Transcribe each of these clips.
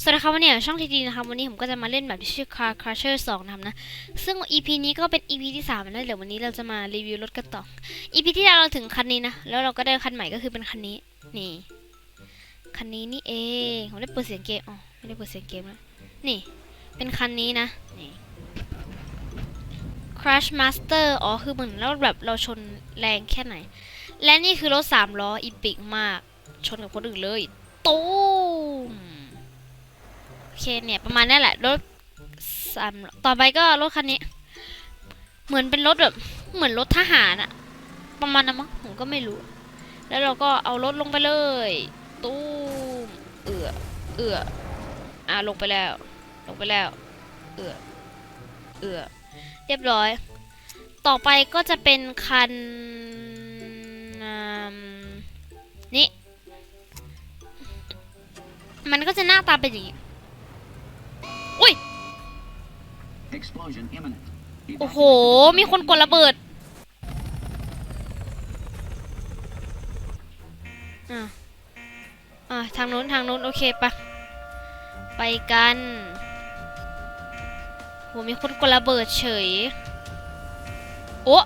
สวัสดีครับวันนี้ช่องทีดีนะครับวันนี้ผมก็จะมาเล่นแบบที่ชื่อ Car Crusher 2นะครับนะซึ่ง EP นี้ก็เป็น EP ที่3แล้วเดี๋ยววันนี้เราจะมารีวิวรถกันต่อ EP ที่แล้วเราถึงคันนี้นะแล้วเราก็ได้คันใหม่ก็คือเป็นคันนี้นี่คันนี้นี่เองผมได้เปิดเสียงเกมอ๋อไม่ได้เปิดเสียงเกมแล้วนี่เป็นคันนี้นะนี่ Crash Master อ๋อคือเหมือนแล้วแบบเราชนแรงแค่ไหน และนี่คือรถสามล้ออีปิกมากชนกับคนอื่นเลย ตู อเคเนี่ยประมาณนี้แหละรถสามต่อไปก็รถคันนี้ เหมือนเป็นรถแบบเหมือนรถทหารอะประมาณนั้นมั้งผมก็ไม่รู้ แล้วเราก็เอารถลงไปเลย ตู้มเอือเอืออ่าลงไปแล้ว ลงไปแล้ว เอือเอือเรียบร้อย ต่อไปก็จะเป็นคันนี่ มันก็จะหน้าตาเป็นอย่างนี้ โอ้โห มีคนกดระเบิดอะอะทางนู้นทางนู้นโอเคปะไปกันโหมีคนกดระเบิดเฉย โอ้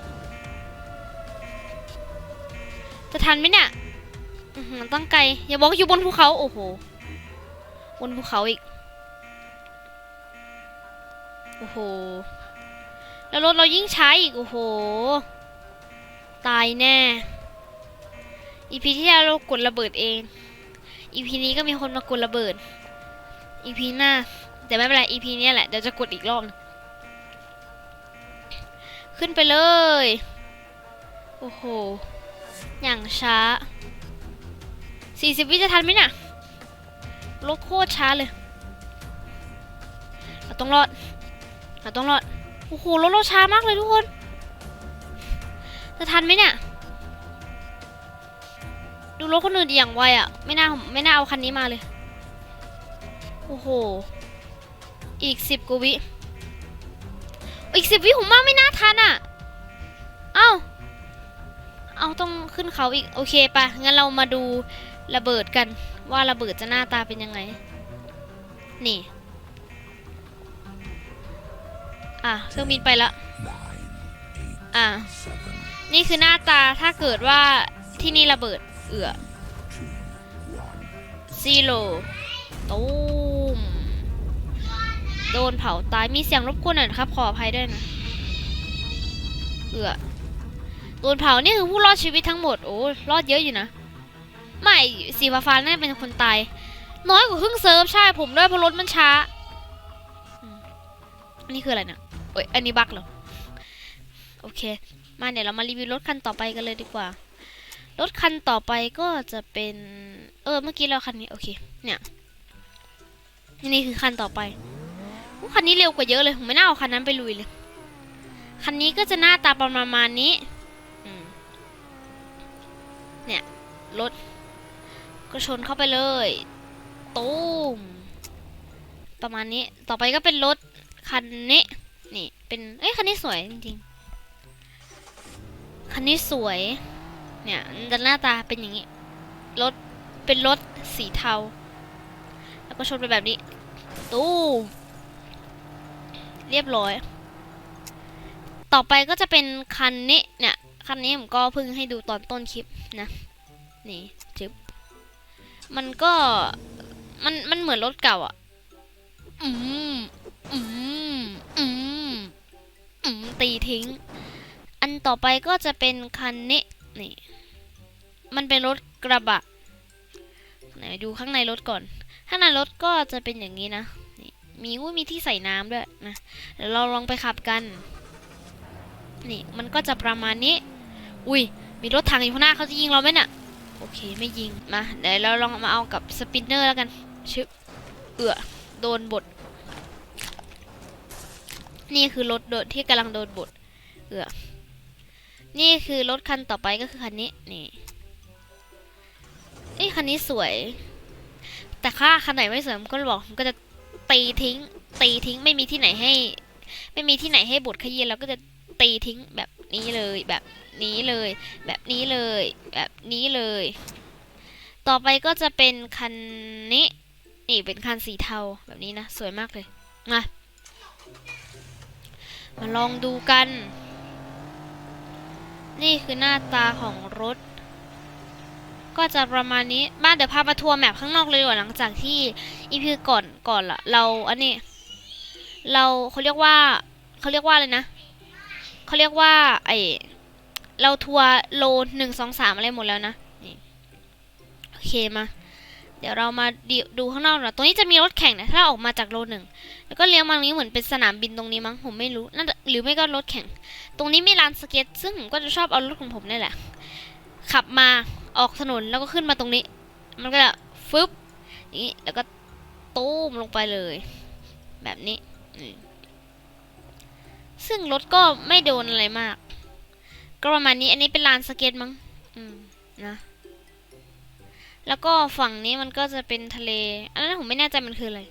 จะทันไหมเนี่ยอื้อหือตั้งไกล อย่าบอกอยู่บนภูเขา โอ้โห บนภูเขาอีก แล้วรถเรายิ่งช้าอีก โอ้โห ตายแน่ อีพีที่แล้วเรากดระเบิดเอง อีพีนี้ก็มีคนมากดระเบิด อีพีหน้า แต่ไม่เป็นไร อีพีนี้แหละ เดี๋ยวจะกดอีกรอบ ขึ้นไปเลย โอ้โห อย่างช้า 40 วิจะทันไหมเนี่ยรถโคตรช้าเลย เราต้องรอด เราต้องรอด โอ้โหรถเราช้ามากเลยทุกคน จะทันไหมเนี่ย ดูรถคนอื่นอย่างไวอะ่ะ ไม่น่าไม่น่าเอาคันนี้มาเลย โอ้โห อีกสิบกว่าวิ อีกสิบวิผมว่าไม่น่าทันอะ่ะ เอ้า เอาต้องขึ้นเขาอีก โอเคปะงั้นเรามาดูระเบิดกัน ว่าระเบิดจะหน้าตาเป็นยังไง นี่ อะเครื่องบินไปละอะนี่คือหน้าตาถ้าเกิดว่าที่นี่ระเบิดเอือซีโร่ตูมโดนเผาตายมีเสียงรบกวนหน่อยครับ ขออภัยด้วยนะเอือโดนเผานี่คือผู้รอดชีวิตทั้งหมดโอ้รอดเยอะอยู่นะ ไม่สีฟ้าๆน่าเป็นคนตาย น้อยกว่าครึ่งเซิร์ฟใช่ผมด้วยเพราะรถมันช้านนี้คืออะไรเนี่ย อ้ยอันนี้บั๊กเหรอ โอเค มาเดี๋ยวเรามารีวิวรถคันต่อไปกันเลยดีกว่า รถคันต่อไปก็จะเป็น เออ เมื่อกี้เราคันนี้ โอเค เนี่ย นี่คือคันต่อไปอู้คันนี้เร็วกว่าเยอะเลย ผมไม่น่าเอาคันนั้นไปลุยเลย คันนี้ก็จะหน้าตาประมาณนี้เนี่ย รถ ก็ชนเข้าไปเลย ตูมประมาณนี้ ต่อไปก็เป็นรถคันนี้ นี่ เป็นเอ้ยคันนี้สวยจริงๆคันนี้สวย เนี่ยแต่หน้าตาเป็นอย่างนี้รถเป็นรถสีเทา แล้วก็ชนไปแบบนี้ ตู้มเรียบร้อย ต่อไปก็จะเป็นคันนี้เนี่ยคันนี้ผมก็เพิ่งให้ดูตอนต้นคลิปนะ นี่จึ๊บมันก็มันมันเหมือนรถเก่าอะ อืม อืม อืม ตีทิ้ง อันต่อไปก็จะเป็นคันนี้นี่ มันเป็นรถกระบะไหนดูข้างในรถก่อน ข้างในรถก็จะเป็นอย่างนี้นะนี่มีอุ้ยมีที่ใส่น้ำด้วยนะเดี๋ยวเราลองไปขับกัน นี่มันก็จะประมาณนี้ อุ้ยมีรถถังอยู่ข้างหน้าเขาจะยิงเราไหมน่ะโอเคไม่ยิงมาเดี๋ยวเราลองมาเอากับสปินเนอร์แล้วกันชึบเอือโดนบด นี่คือรถโดนที่กำลังโดนบดเอือนี่คือรถคันต่อไปก็คือคันนี้นี่เอ้ยคันนี้สวย แต่ค่าคันไหนไม่สวยผมก็บอกผมก็จะตีทิ้ง ตีทิ้งไม่มีที่ไหนให้ ไม่มีที่ไหนให้บดขยี้เราก็จะตีทิ้งแบบนี้เลยแบบนี้เลย แบบนี้เลย แบบนี้เลย ต่อไปก็จะเป็นคันนี้นี่เป็นคันสีเทาแบบนี้นะ สวยมากเลยมา มาลองดูกัน นี่คือหน้าตาของรถ ก็จะประมาณนี้ บ้านเดี๋ยวพามาทัวร์แมปข้างนอกเลยดีกว่าหลังจากที่อีพีก่อนก่อนละเราอันนี้ เราเขาเรียกว่าเขาเรียกว่าอะไรนะเขาเรียกว่าไอเราทัวร์โลหนึ่งสองสามอะไรหมดแล้วนะนี่โอเคมา เดี๋ยวเรามาดดูข้างนอกหน่อยตรงนี้จะมีรถแข่งนะถ้าออกมาจากโลหนึ่งแล้วก็เลี้ยวมาตรงนี้เหมือนเป็นสนามบินตรงนี้มั้งผมไม่รู้น่าหรือไม่ก็รถแข่ง ตรงนี้มีลานสเก็ต ซึ่งผมก็จะชอบเอารถของผมนี่แหละ ขับมาออกถนนแล้วก็ขึ้นมาตรงนี้ มันก็จะฟึบอย่างนี้แล้วก็ตูมลงไปเลย แบบนี้ซึ่งรถก็ไม่โดนอะไรมาก ก็ประมาณนี้อันนี้เป็นลานสเก็ตมั้งอืมนะ แล้วก็ฝั่งนี้มันก็จะเป็นทะเล อันนั้นผมไม่แน่ใจมันคืออะไร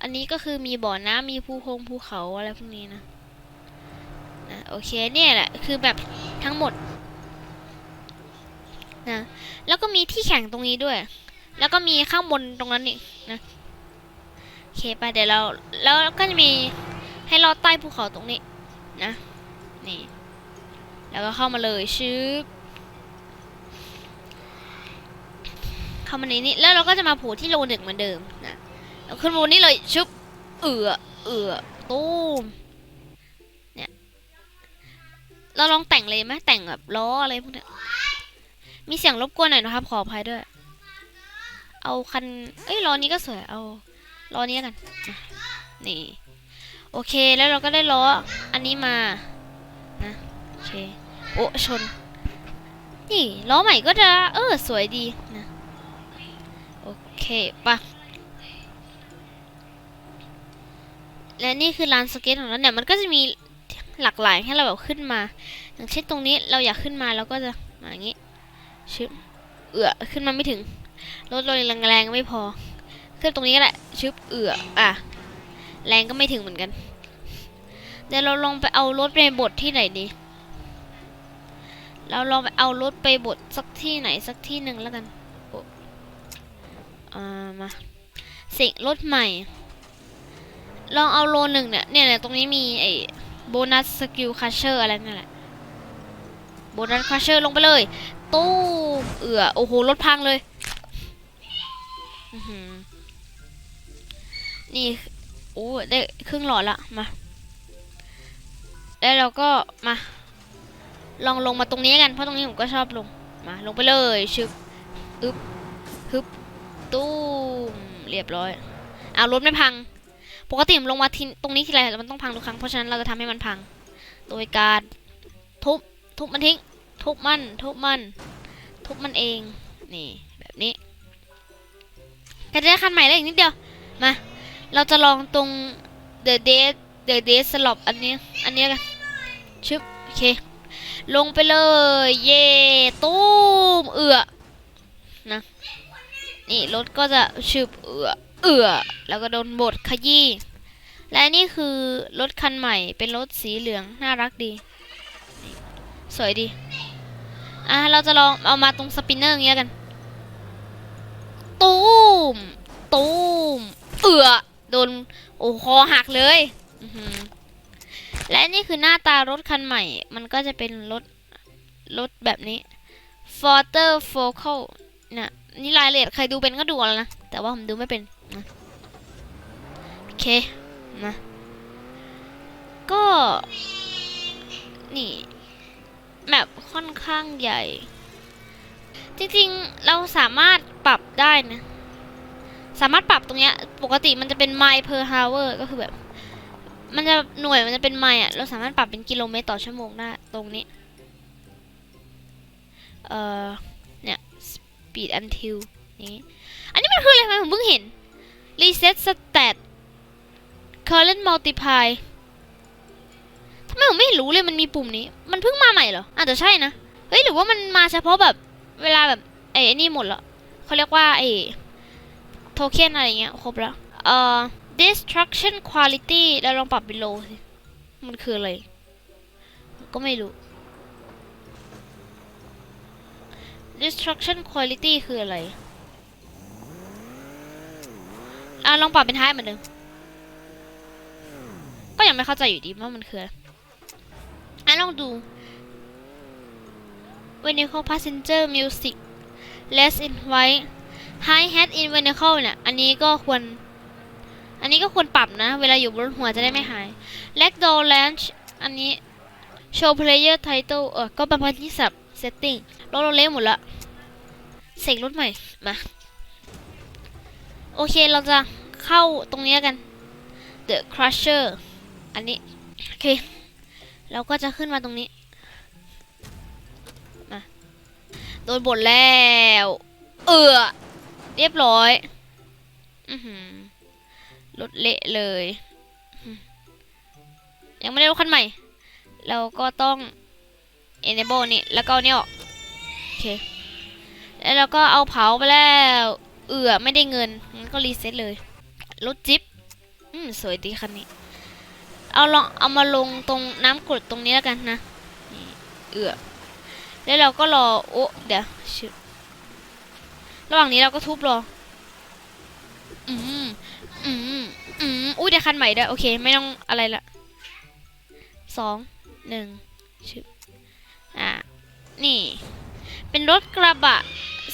อันนี้ก็คือมีบ่อน้ำมีภูคงภูเขาอะไรพวกนี้นะนะโอเคเนี่ยแหละคือแบบทั้งหมดนะแล้วก็มีที่แข่งตรงนี้ด้วย แล้วก็มีข้างบนตรงนั้นอีกนะโอเคไปเดี๋ยวเราแล้วก็จะมีให้ลอดใต้ภูเขาตรงนี้นะนี่แล้วก็เข้ามาเลยชืบเข้ามาในนี้แล้วเราก็จะมาโผูที่โลหนึ่งเหมือนเดิมนะแล้วขึ้นบนนี้เลยชุบเอือเอือตู้มเนี่ยเราลองแต่งเลยไหมแต่งแบบล้ออะไรพวกเนี้ยมีเสียงรบกวนหน่อยนะครับ ขออภัยด้วย เอาคันเอ้ยล้อนี้ก็สวยเอาล้อนี้กันนี่โอเคแล้วเราก็ได้ล้ออันนี้มานะโอเคโอ้ชนนี่ล้อใหม่ก็จะเออสวยดีนะ เคปะและนี่คือลานสเก็ตของเราเนี่ยมันก็จะมีหลากหลายให้เราแบบขึ้นมา อย่างเช่นตรงนี้เราอยากขึ้นมาเราก็จะมาอย่างนี้ชึบเอือขึ้นมาไม่ถึงรถเราแรงๆไม่พอ ขึ้นตรงนี้ก็ได้ชึบเอืออะแรงก็ไม่ถึงเหมือนกันเดี๋ยวเราลองไปเอารถไปบดที่ไหนดี เราลองไปเอารถไปบดสักที่ไหนสักที่หนึ่งแล้วกัน อ่ามาสิ่งรถใหม่ ลองเอาโลหนึ่งเนี่ยเนี่ยตรงนี้มีไอ้โบนัสสกิลคัชเชอร์อะไรนั่นแหละโบนัสคัชเชอร์ลงไปเลยตู้เอือโอ้โหรถพังเลยนี่โอ้ได้ครึ่งหลอดละมาแล้วเราก็มา ลองลงมาตรงนี้กันเพราะตรงนี้ผมก็ชอบลงมาลงไปเลยชึบอึบฮึบ ตู้มเรียบร้อยเอารถไม่พัง ปกติผมลงมาทีตรงนี้ทีไรมันต้องพังทุกครั้งเพราะฉะนั้นเราจะทำให้มันพัง โดยการทุบทุบมันทิ้ง ทุบมัน ทุบมัน ทุบมันเองนี่แบบนี้แต่จะได้คันใหม่ได้วอีกนิดเดียวมาเราจะลองตรง the day the day slop อันนี้อันนี้กันชึบโอเคลงไปเลย เย่ตู้มเอือนะ นี่รถก็จะชึบเอือเอือแล้วก็โดนบดขยี้ และนี่คือรถคันใหม่เป็นรถสีเหลืองน่ารักดี สวยดี อะเราจะลองเอามาตรงสปินเนอร์อย่างเงี้ยกัน ตูมตูมเอือโดนโอ้คอหักเลยและนี่คือหน้าตารถคันใหม่ มันก็จะเป็นรถรถแบบนี้ Forter Focal น่ะ นี่รายละเอียดใครดูเป็นก็ดูอาแล้วนะ แต่ว่าผมดูไม่เป็นนะโอเคมาก็ นี่แมปค่อนข้างใหญ่ จริงๆเราสามารถปรับได้นะ สามารถปรับตรงเนี้ย ปกติมันจะเป็นไมล์ per hour ก็คือแบบ มันจะหน่วยมันจะเป็นไมล์อะ เราสามารถปรับเป็นกิโลเมตรต่อชั่วโมงได้ตรงนี้ เอ่อ speed until นี้อันนี้มันคืออะไรไหมผมเพิ่งเห็น reset stat current multiply ทำไมผมไม่รู้เลยมันมีปุ่มนี้ มันเพิ่งมาใหม่เหรอ อาจจะใช่นะ เฮ้ย หรือว่ามันมาเฉพาะแบบเวลาแบบไอ้นี่หมดแล้วเขาเรียกว่าไอ้โทเค็นอะไรเงี้ยครบแล้ว เอ่อ destruction quality แล้วลองปรับเป็น low สิ มันคืออะไร ก็ไม่รู้ destruction quality คืออะไร อะลองปรับเป็นท้ายเหมือนเดิม ก็ยังไม่เข้าใจอยู่ดีว่ามันคืออะไรอะลองดู Vehicle Passenger Music Less in White High Hat in Vehicle เนี่ย อันนี้ก็ควร อันนี้ก็ควรปรับนะ เวลาอยู่บนหัวจะได้ไม่หาย Leg Door Launch อันนี้ Show Player Title เออก็ประมาณที่สับ Setting รถเราเละหมดละเสกรถใหม่ มา โอเคเราจะเข้าตรงนี้กัน The Crusher อันนี้ โอเค เราก็จะขึ้นมาตรงนี้ มา โดนบดแล้ว เออเรียบร้อย อือหือรถเละเลย ยังไม่ได้รถคันใหม่ เราก็ต้อง enable นี่แล้วก็เนี่ออกโอเคแล้วเราก็เอาเผาไปแล้วเอือไม่ได้เงินงั้นก็รีเซ็ตเลยรถจิ๊บอืมสวยดีคันนี้เอาลองเอามาลงตรงน้ำกรดตรงนี้แล้วกันนะเอือแล้วเราก็รอโอ้เดี๋ยวชึบระหว่างนี้เราก็ทุบรออืมอืมอืมอุ้ยได้คันใหม่ด้วยโอเค ไม่ต้องอะไรละสองหนึ่งชึบ อ่านี่ เป็นรถกระบะ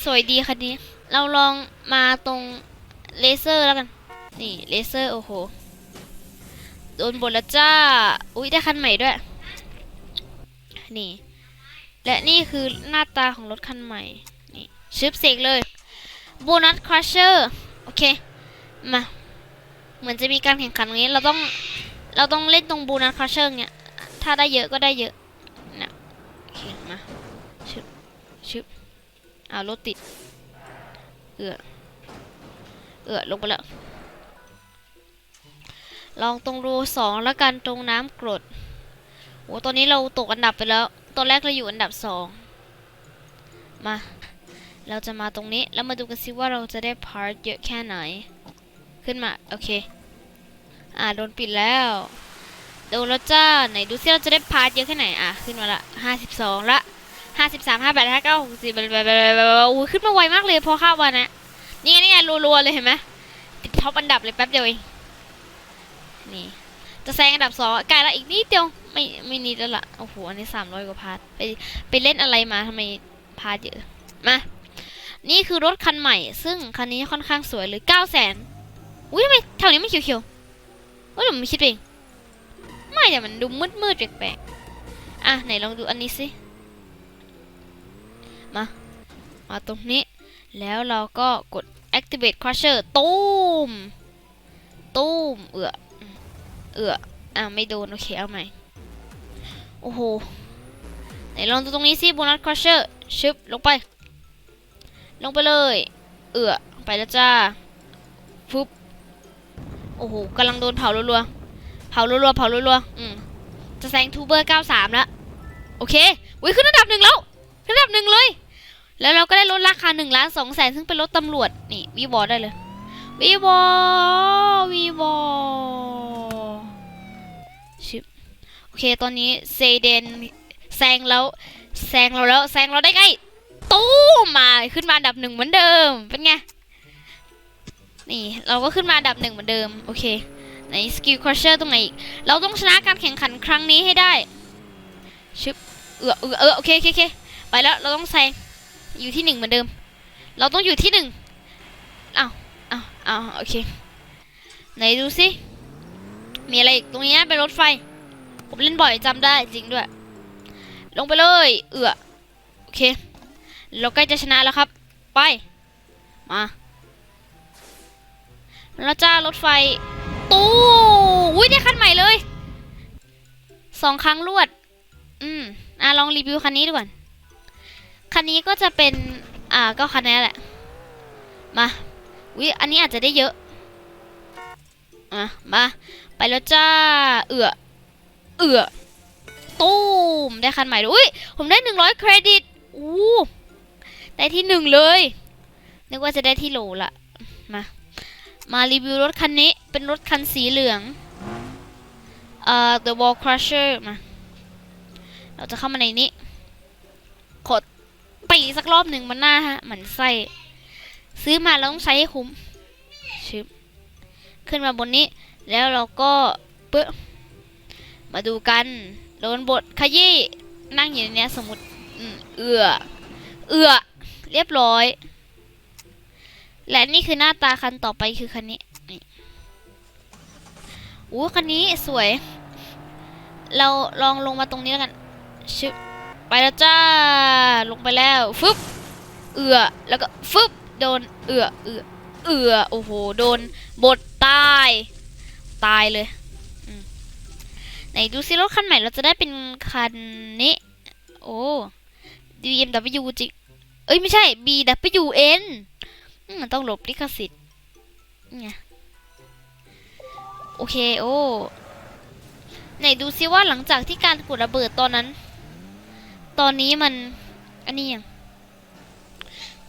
สวยดีคันนี้ เราลองมาตรงเลเซอร์แล้วกัน นี่เลเซอร์โอ้โห โดนบนล้วจ้า อุ้ยได้คันใหม่ด้วย นี่ และนี่คือหน้าตาของรถคันใหม่ นี่ชึบเสกเลยโบนัสครัชเชอร์โอเค มา เหมือนจะมีการแข่งขันตรงนี้ เราต้อง เราต้องเล่นตรงโบนัสครัชเชอร์เนี่ย ถ้าได้เยอะก็ได้เยอะ โอเคมาชึบชึบอ้าวรถติด เอือเอือลงไปแล้ว ลองตรงรูสองแล้วกันตรงน้ำกรดโอ้ตอนนี้เราตกอันดับไปแล้ว ตอนแรกเราอยู่อันดับสองมา เราจะมาตรงนี้แล้วมาดูกันซิว่าเราจะได้พาร์ทเยอะแค่ไหน ขึ้นมา โอเค อ่าโดนปิดแล้ว โดนแล้วจ้าไหนดูซิเราจะได้พาร์ทเยอะแค่ไหนอะขึ้นมาละห้าสิบสองละห้าสิบสามห้าแปดห้าเก้าหกสิบโอ้ยขึ้นมาไวมากเลยพอเข้าวันนะนี่ไงนี่ไงรัวๆเลยเห็นไหมติดท็อปอันดับเลยแป๊บเดียวเองนี่จะแซงอันดับสองอะใกลละอีกนิดเดียวไม่ไม่นิดแล้วล่ะโอ้โหอันนี้สามร้อยกว่าพาร์ทไปไปเล่นอะไรมาทำไมพาร์ทเยอะมานี่คือรถคันใหม่ ซึ่งคันนี้ค่อนข้างสวยเลยเก้าแสนอุ้ยทำไมแถวนี้มันเขียวๆว่าหนูไม่คิดเอง ไม่แต่มันดูมืดๆแปลกๆอะไหนลองดูอันนี้สิ มา มาตรงนี้ แล้วเราก็กด activate crusher ตูมตูมเอือเอืออะไม่โดน โอเค เอาใหม่ โอ้โห ไหนลองดูตรงนี้สิ bonus crusher ชึบ ลงไป ลงไปเลย เอือไปแล้วจ้าฟึบโอ้โหกำลังโดนเผารัวๆ เผารัวๆเผารัวๆอืมจะแซงทูเบอร์93แล้วโอเควิ่งขึ้นอันดับหนึ่งแล้วขึ้นอันดับหนึ่งเลย แล้วเราก็ได้ลดราคา1ล้าน2แสนซึ่งเป็นรถตำรวจนี่วีบอได้เลยวีบอวีบอชิบโอเคตอนนี้เซเดนแซงแล้วแซงเราแล้วแซงเราได้ไงตู้มมาขึ้นมาอันดับหนึ่งเหมือนเดิมเป็นไงนี่เราก็ขึ้นมาอันดับหนึ่งเหมือนเดิมโอเค ไหนสกิลคร s เชอร์ตรงไหนอีก เราต้องชนะการแข่งขันครั้งนี้ให้ได้ชึบเออเออเออโอเคโอเคโอเคไปแล้วเราต้องแซงอยู่ที่หนึ่งเหมือนเดิม เราต้องอยู่ที่หนึ่งเอ้าวอ้าวอ้าโอเคไหนดูสิมีอะไรอีกตรงนี้เป็นรถไฟ ผมเล่นบ่อยจำได้จริงด้วย ลงไปเลย เอือโอเค เราใกล้จะชนะแล้วครับ ไป มาแล้วจ้ารถไฟ ตู้อุ้ยได้คันใหม่เลยสองครั้งรวด อืม อะลองรีวิวคันนี้ดูก่อน คันนี้ก็จะเป็น อ่า ก็คันนี้แหละ มาวิอันนี้อาจจะได้เยอะอะมา ไปแล้วจ้า เอือเอือตูมได้คันใหม่ด้วยอุ้ย ผมได้หนึ่งร้อยเครดิต อู้ ได้ที่หนึ่งเลย นึกว่าจะได้ที่โหลละ มา มารีวิวรถคันนี้ เป็นรถคันสีเหลือง เอ่อ The Wall Crusher มา เราจะเข้ามาในนี้ กดตีสักรอบหนึ่งมันหน้าฮะเหมือนไส้ ซื้อมาแล้วต้องใช้ให้คุ้มชึบขึ้นมาบนนี้ แล้วเราก็ปึ๊บมาดูกัน โดนบทขยี้นั่งอยู่ในเนี้ยสมมติเอือ เอือ เรียบร้อย และนี่คือหน้าตาคันต่อไปคือคันนี้นี่อู้คันนี้สวย เราลองลงมาตรงนี้แล้วกันชึบไปแล้วจ้า ลงไปแล้วฟึบเอือแล้วก็ฟึบโดนเอือเอือเอือโอ้โห โดนบดตาย ตายเลยไหนดูซิรถคันใหม่เราจะได้เป็นคันนี้ โอ้ BMW จริง เอ้ย ไม่ใช่ BWN มันต้องหลบลิขสิทธิ์ไงโอเคโอ้ไหนดูซิว่าหลังจากที่การกดระเบิดตอนนั้น ตอนนี้มัน อันนี้ยัง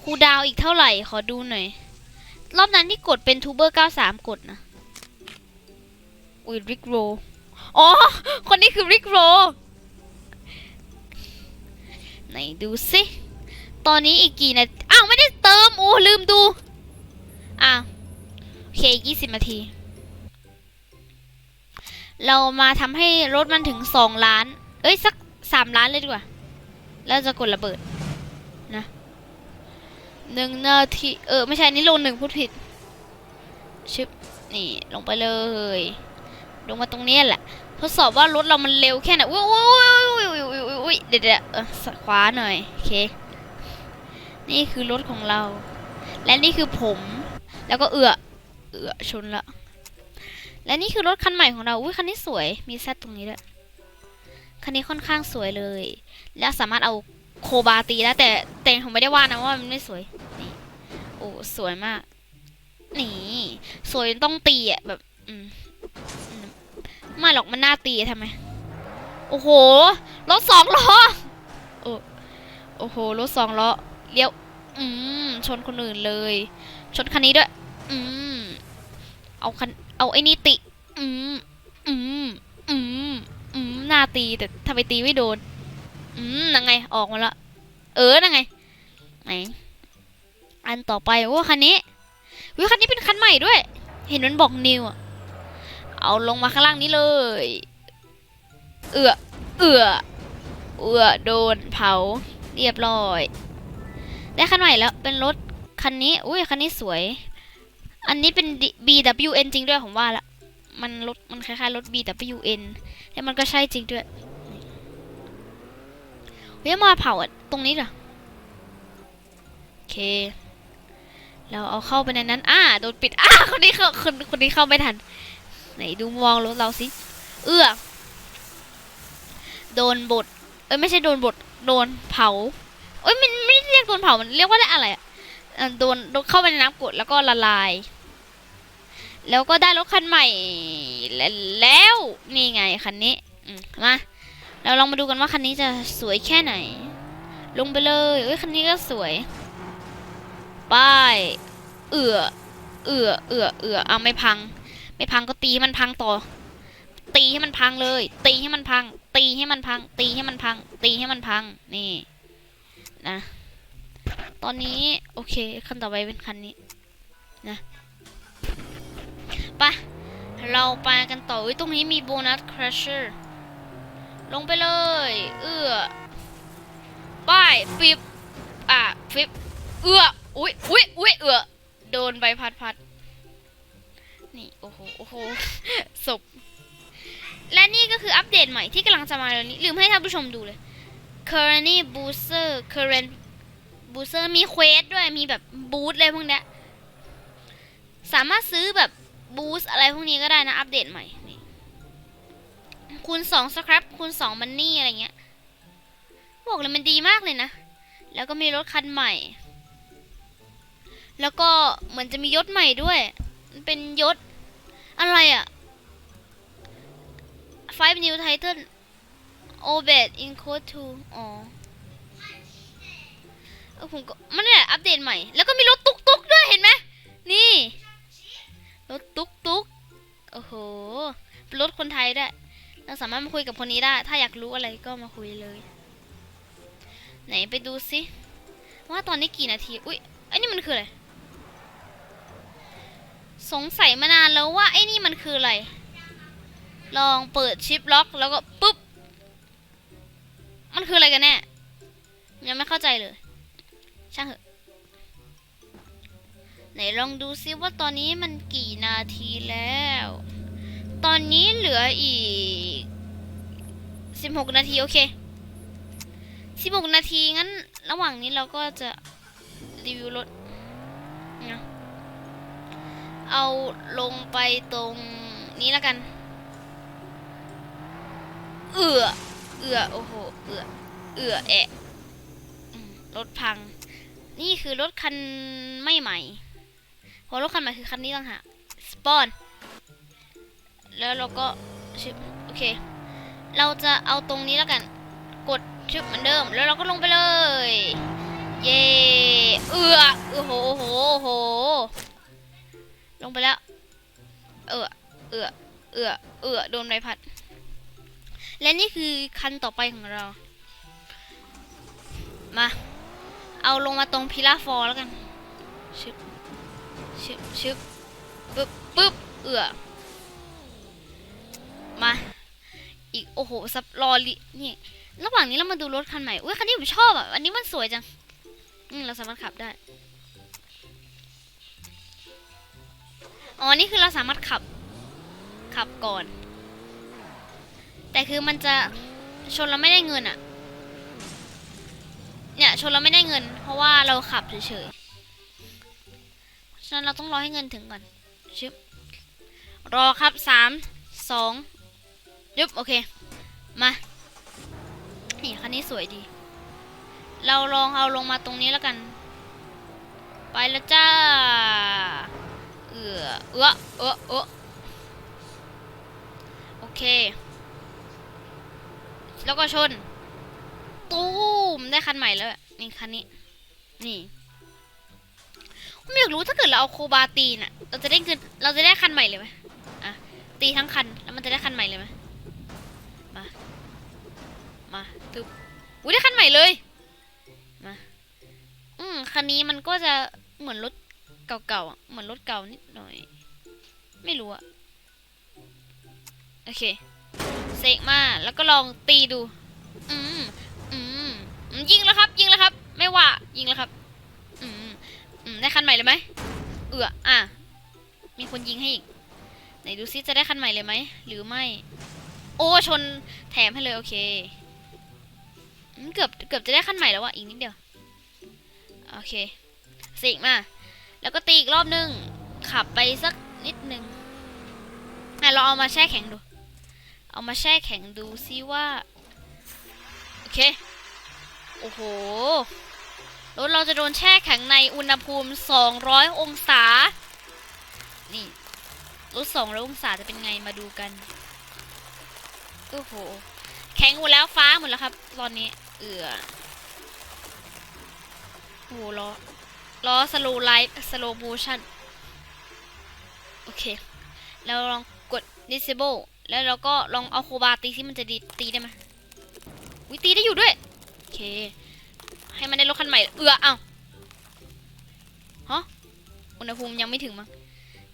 คูดาวอีกเท่าไหร่ ขอดูหน่อย รอบนั้นที่กดเป็นทูเบอร์ 93 กดนะ อุ้ยริกโร อ๋อ คนนี้คือริกโร ไหนดูซิ ตอนนี้อีกกี่นาทีอ้าวไม่ได้เติมโอ้ลืมดูอ้าวโอเคอีกยี่สิบนาที เรามาทำให้รถมันถึงสองล้าน เอ้ยสักสามล้านเลยดีกว่า แล้วจะกดระเบิดนะหนึ่งนาทีเออไม่ใช่นี่ลงหนึ่งพูดผิดชึบนี่ลงไปเลย ลงมาตรงนี้แหละ ทดสอบว่ารถเรามันเร็วแค่ไหนอุ้ยอุ้ยอุ้ยอุ้ยอุ้ยอุ้ยอุ้ยเดี๋ยวเดี๋ยวเออขวาหน่อยโอเค นี่คือรถของเรา และนี่คือผม แล้วก็เอือเอือชนละ และนี่คือรถคันใหม่ของเราอุ้ยคันนี้สวย มีแซดตรงนี้ด้วยคันนี้ค่อนข้างสวยเลย แล้วสามารถเอาโคบาตีได้แต่แต่ผมไม่ได้ว่านะว่ามันไม่สวยนี่โอ้สวยมาก นี่ สวยต้องตีอะแบบอืมไม่หรอกมันน่าตีทำไมโอ้โหรถสองล้อโอ้โอ้โหรถสองล้อเลี้ยว อืมชนคนอื่นเลย ชนคันนี้ด้วย อืมเอาคันเอาไอ้นี่ติ อืมอืมอืมอืมหน้าตีแต่ทำไมตีไม่โดน อืมนังไงออกมาละเออนังไงไหนอันต่อไปโอ้คันนี้วิคันนี้เป็นคันใหม่ด้วย เห็นมันบอกนิวอะเอาลงมาข้างล่างนี้เลย เอือเอือเอือโดนเผาเรียบร้อย ได้คันใหม่แล้วเป็นรถคันนี้อุ้ยคันนี้สวย อันนี้เป็น BWN จริงด้วยผมว่าละมันรถมันคล้ายๆรถ BWN แล้วมันก็ใช่จริงด้วยเฮ้ยมาเผาตรงนี้เหรอโอเค เราเอาเข้าไปในนั้นอ่าโดนปิดอ่าคนนี้เข้าคนคนนี้เข้าไม่ทัน ไหนดูมองรถเราสิ เอื้อโดนบดเอ้ยไม่ใช่โดนบดโดนเผา เอ้ยมันไม่เรียกโดนเผามันเรียกว่าอะไรอะเอ่อโดนโดนเข้าไปในน้ำกรดแล้วก็ละลาย แล้วก็ได้รถคันใหม่แล้วแล้วนี่ไงคันนี้มาเราลองมาดูกันว่าคันนี้จะสวยแค่ไหน ลงไปเลยเอ้ยคันนี้ก็สวยไป้ายเอือเอือเอือเอือเอาไม่พัง ไม่พังก็ตีมันพังต่อ ตีให้มันพังเลย ตีให้มันพัง ตีให้มันพัง ตีให้มันพัง ตีให้มันพังนี่ นะ ตอนนี้โอเคคันต่อไปเป็นคันนี้นะไปะเราไปกันต่ออุ๊ยตรงนี้มีโบนัสคร s ชเชอร์ลงไปเลย เอื้อป้ายฟิบอะฟิบเอื้ออุ้ยอุ้ยอุ้ยเอื้อโดนใบพัดพัดนี่ โอ้โห โอ้โหศพและนี่ก็คืออัปเดตใหม่ที่กำลังจะมาเร็วนี้ ลืมให้ท่านผู้ชมดูเลย current Booster Current Booster มีเควสด้วยมีแบบบูสอะไรพวกเนี้ยสามารถซื้อแบบบูสอะไรพวกนี้ก็ได้นะ อัปเดตใหม่คูณสองสครับคูณสองมันนี่อะไรเงี้ยบอกเลยมันดีมากเลยนะ แล้วก็มีรถคันใหม่ แล้วก็เหมือนจะมียศใหม่ด้วย มันเป็นยศอะไรอะ five new title obed in code 2อ๋อเออผมก็มันเนี่ยอัปเดตใหม่ แล้วก็มีรถตุ๊กตุ๊กด้วยเห็นไหมนี่ รถตุ๊กตุ๊กโอ้โหเป็นรถคนไทยด้วยเราสามารถมาคุยกับคนนี้ได้ ถ้าอยากรู้อะไรก็มาคุยเลย ไหนไปดูสิว่าตอนนี้กี่นาที อุ๊ยไอ้นี่มันคืออะไร สงสัยมานานแล้วว่าไอ้นี่มันคืออะไร ลองเปิดชิปล็อกแล้วก็ปุ๊บ มันคืออะไรกันแน่ยังไม่เข้าใจเลย ช่างเถอะ ไหนลองดูซิว่าตอนนี้มันกี่นาทีแล้ว ตอนนี้เหลืออีก16นาที โอเค16นาที งั้น ระหว่างนี้เราก็จะ รีวิวรถนะเอาลงไปตรงนี้แล้วกัน เอือ เอือโอ้โห เอือเอือแอะรถพัง นี่คือรถคันไม่ใหม่เพราะรถคันใหม่คือคันนี้ต่างหากสปอน แล้วเราก็ชึบโอเค เราจะเอาตรงนี้แล้วกัน กดชึบเหมือนเดิม แล้วเราก็ลงไปเลย เย่เอือโอ้โหโอ้โหโอ้โห ลงไปแล้ว เอือเอือเอือเอือโดนใบพัด และนี่คือคันต่อไปของเรา มา เอาลงมาตรงพิลาฟอร์แล้วกัน ชึบ ชึบ ชึบ ปึ๊บ ปึ๊บ เอือมา อีก โอ้โห ซับรอลินี่ระหว่างนี้เรามาดูรถคันใหม่อุ้ย คันนี้ผมชอบอะ อันนี้มันสวยจัง อืม เราสามารถขับได้ อ๋อ นี่คือเราสามารถขับ ขับก่อน แต่คือมันจะชนเราไม่ได้เงินอะเนี่ยชนเราไม่ได้เงิน เพราะว่าเราขับเฉยๆฉะนั้นเราต้องรอให้เงินถึงก่อนชึบรอครับสามสองยึบโอเคมานี่คันนี้สวยดี เราลองเอาลงมาตรงนี้แล้วกัน ไปแล้วจ้า เอือเอือเออเออโอเค แล้วก็ชน ตูมได้คันใหม่แล้ว นี่คันนี้ นี่ผมอยากรู้ถ้าเกิดเราเอาโคบาตีน่ะ เราจะได้เงินเราจะได้คันใหม่เลยไหมอะ ตีทั้งคัน แล้วมันจะได้คันใหม่เลยไหมมา มาตึ๊บอุ้ยได้คันใหม่เลย มา อืมคันนี้มันก็จะเหมือนรถเก่าๆเหมือนรถเก่านิดหน่อย ไม่รู้อะโอเค เสกมาแล้วก็ลองตีดู อืมอืมยิงแล้วครับ ยิงแล้วครับ ไม่ว่ายิงแล้วครับ อืมอืมได้คันใหม่เลยไหมเอืออะ มีคนยิงให้อีก ไหนดูซิจะได้คันใหม่เลยไหมหรือไม่ โอ้ชนแถมให้เลยโอเคอืมเกือบเกือบจะได้คันใหม่แล้วว่ะอีกนิดเดียวโอเคเสกมา แล้วก็ตีอีกรอบนึงขับไปสักนิดนึงอะเราเอามาแช่แข็งดู เอามาแช่แข็งดูซิว่า โอเค โอ้โห รถเราจะโดนแช่แข็งในอุณหภูมิ 200 องศา นี่ รถ 200 องศาจะเป็นไงมาดูกัน โอ้โห แข็งหมดแล้วฟ้าหมดแล้วครับ ตอนนี้ เอือโอ้โหล้อล้อสโลไลท์สโลโมชั่น โอเค แล้วลองกด disable แล้วเราก็ลองเอาโคบาตีซิมันจะดีตีได้ไหมวิตีได้อยู่ด้วยโอเค ให้มันได้รถคันใหม่ เอือเอาฮะอุณหภูมิยังไม่ถึงมั้ง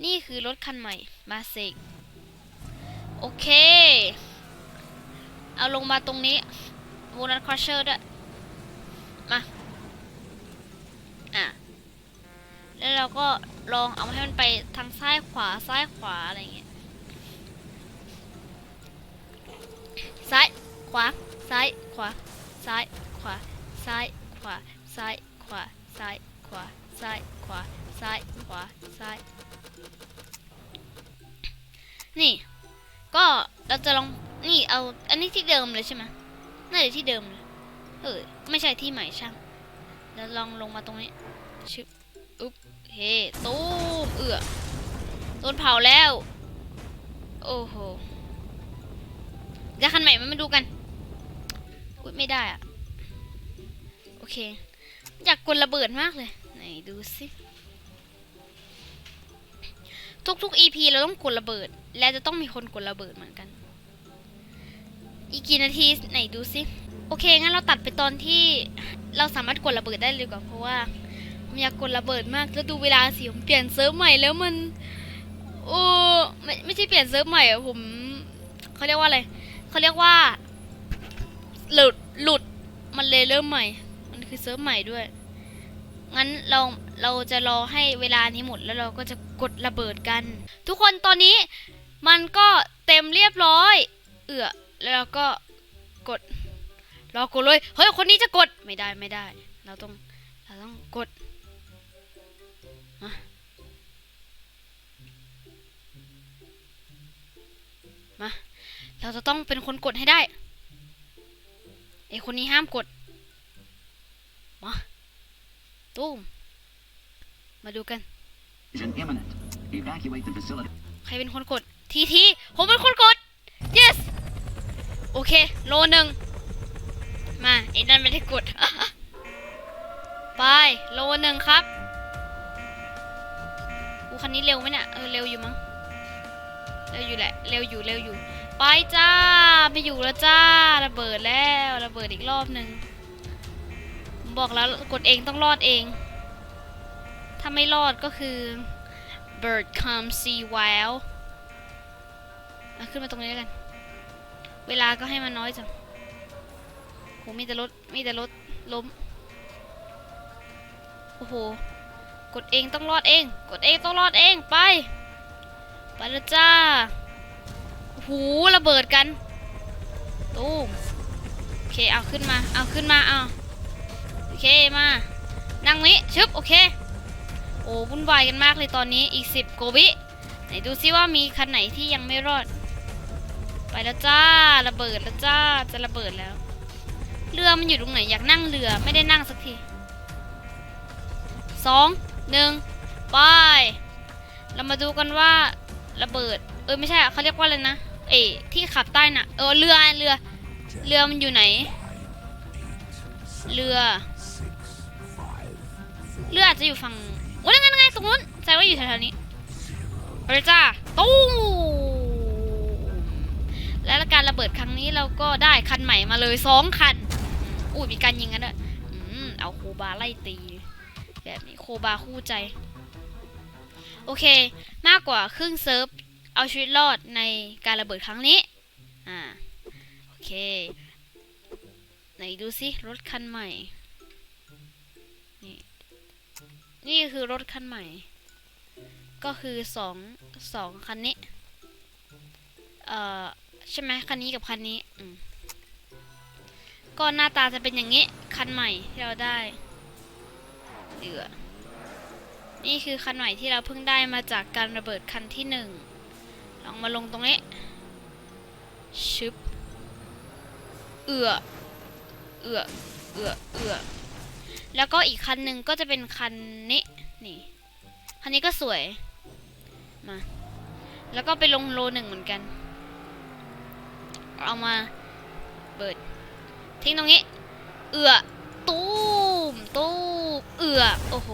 นี่คือรถคันใหม่มาเซกโอเค เอาลงมาตรงนี้โวนัทครัชเชอร์ด้วย มา อะ แล้วเราก็ลองเอาให้มันไปทางซ้ายขวาซ้ายขวาอะไรอย่างเงี้ย ซ้าย ขวา ซ้าย ขวา ซ้าย ขวา ซ้าย ขวา ซ้าย ขวา ซ้าย ขวา ซ้าย ขวา ซ้าย ขวา ซ้าย นี่ ก็เราจะลอง นี่เอา อันนี้ที่เดิมเลยใช่ไหมน่าจะที่เดิมเลย เออ ไม่ใช่ที่ใหม่ช่าง แล้วลองลงมาตรงนี้ ชึบอุ๊บเฮตูมเอือโดนเผาแล้ว โอ้โห ได้คันใหม่ไหมมาดูกันอุ๊ยไม่ได้อะโอเค อยากกดระเบิดมากเลย ไหนดูสิทุกๆ EP เราต้องกดระเบิด และจะต้องมีคนกดระเบิดเหมือนกัน อีกกี่นาทีไหนดูสิโอเคงั้นเราตัดไปตอนที่เราสามารถกดระเบิดได้เลยกว่าเพราะว่าผมอยากกดระเบิดมากแล้วดูเวลาสิผมเปลี่ยนเซิร์ฟใหม่แล้วมันโอ้ไม่ไม่ใช่เปลี่ยนเซิร์ฟใหม่อะผมเขาเรียกว่าอะไร เขาเรียกว่า หลุดหลุดมันเลยเริ่มใหม่ มันคือเซิร์ฟใหม่ด้วย งั้นเราเราจะรอให้เวลานี้หมดแล้วเราก็จะกดระเบิดกัน ทุกคนตอนนี้มันก็เต็มเรียบร้อย เอือแล้วเราก็กด รอกดเลย เฮ้ย คนนี้จะกดไม่ได้ไม่ได้ เราต้องเราต้องกดมามา เราจะต้องเป็นคนกดให้ได้ไอคนนี้ห้ามกด มาตุ้มมาดูกัน Explosion imminent. Evacuate the facility. ใครเป็นคนกด ทีที ผมเป็นคนกด yes โอเค โลหนึ่ง มาไอ้นั่นไม่ได้กด ไป โลหนึ่งครับอูคันนี้เร็วไหมเนี่ยเออเร็วอยู่มั้ง เร็วอยู่แหละ เร็วอยู่ เร็วอยู่ ไปจ้าไม่อยู่แล้วจ้าระเบิดแล้วระเบิดอีกรอบหนึ่งบอกแล้วกดเองต้องรอดเอง ถ้าไม่รอดก็คือ bird come see wow อะขึ้นมาตรงนี้ด้วกัน เวลาก็ให้มันน้อยจังโหมีแต่รถมีแต่รถล้มโอ้โหกดเองต้องรอดเอง กดเองต้องรอดเองไปไปแล้วจ้า หระเบิดกันตูมโอเคเอาขึ้นมา เอาขึ้นมาเอาโอเคมา นั่งนี้ชึบโอเค โอ้วุ่นวายกันมากเลยตอนนี้อีกสิบโกวิไหนดูซิว่ามีคันไหนที่ยังไม่รอด ไปแล้วจ้าระเบิดแล้วจ้าจะระเบิดแล้ว เรือมันอยู่ตรงไหนอยากนั่งเรือไม่ได้นั่งสักทีสองหนึ่งไปเรามาดูกันว่าระเบิด เออไม่ใช่เขาเรียกว่าอะไรนะ เอยที่ขับใต้น่ะ เออเรือเรือ เรือมันอยู่ไหน เรือ เรืออาจจะอยู่ฝั่งโอ้ยไงนั่นไงตรงนู้นแสดงว่าอยู่แถวๆนี้ไปเลยจ้าตู้และการระเบิดครั้งนี้เราก็ได้คันใหม่มาเลยสองคันอุ้ยมีการยิงกันด้วยเอาโคบาไล่ตี แบบนี้โคบาคู่ใจ โอเค มากกว่าครึ่งเซิร์ฟ เอาชีวิตรอดในการระเบิดครั้งนี้ อ่า โอเค ไหนดูสิรถคันใหม่ นี่ นี่คือรถคันใหม่ ก็คือสองสองคันนี้ เอ่อ ใช่ไหมคันนี้กับคันนี้อืมก็หน้าตาจะเป็นอย่างนี้ คันใหม่ที่เราได้เดือนี่คือคันใหม่ที่เราเพิ่งได้มาจากการระเบิดคันที่หนึ่ง ลองมาลงตรงนี้ชึบเอือเอือเอือเอือแล้วก็อีกคันหนึ่งก็จะเป็นคันนี้นี่คันนี้ก็สวยมาแล้วก็ไปลงโลหนึ่งเหมือนกัน เอามาเปิดทิ้งตรงนี้ เอือตูมตูมเอือโอ้โห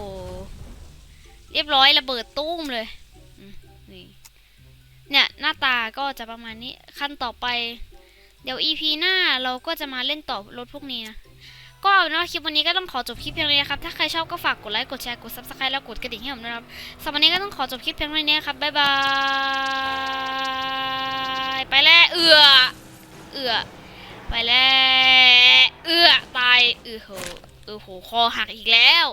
เรียบร้อยระเบิดตุ้มเลย เนี่ยหน้าตาก็จะประมาณนี้ขั้นต่อไป เดี๋ยว EP หน้าเราก็จะมาเล่นต่อรถพวกนี้นะก็เอาเป็นว่าคลิปวันนี้ก็ต้องขอจบคลิปเพียงเท่านี้นะครับ ถ้าใครชอบก็ฝากกดไลค์ กดแชร์ กด subscribe แล้วกดกระดิ่งให้ผมด้วยนะครับสำหรับวันนี้ก็ต้องขอจบคลิปเพียงเท่านี้นะครับ บ๊ายบาย ไปแล้ว เอือ เอือ ไปแล้ว เอือ ตาย เออโห เออโห คอหักอีกแล้ว